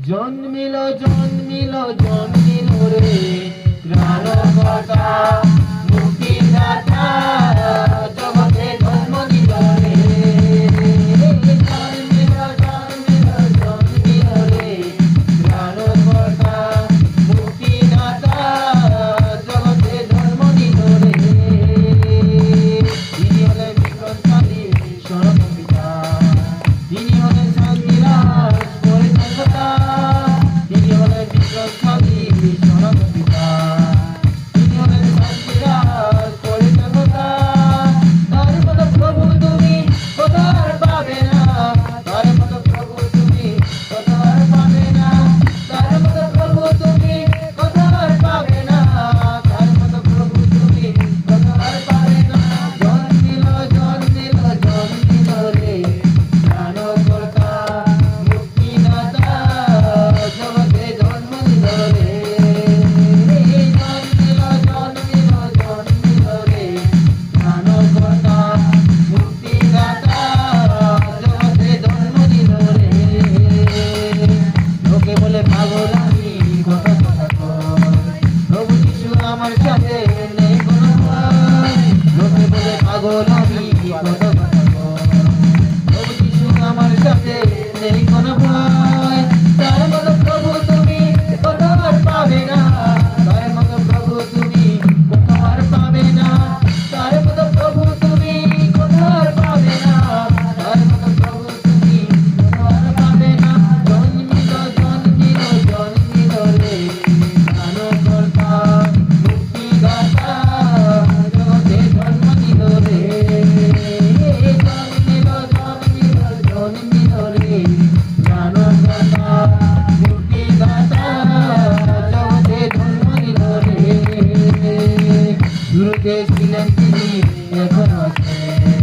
জন্মিল জন্মিল জন্মিল রে প্রাণ মুক্তিদাতা পাগল আমি Thank you.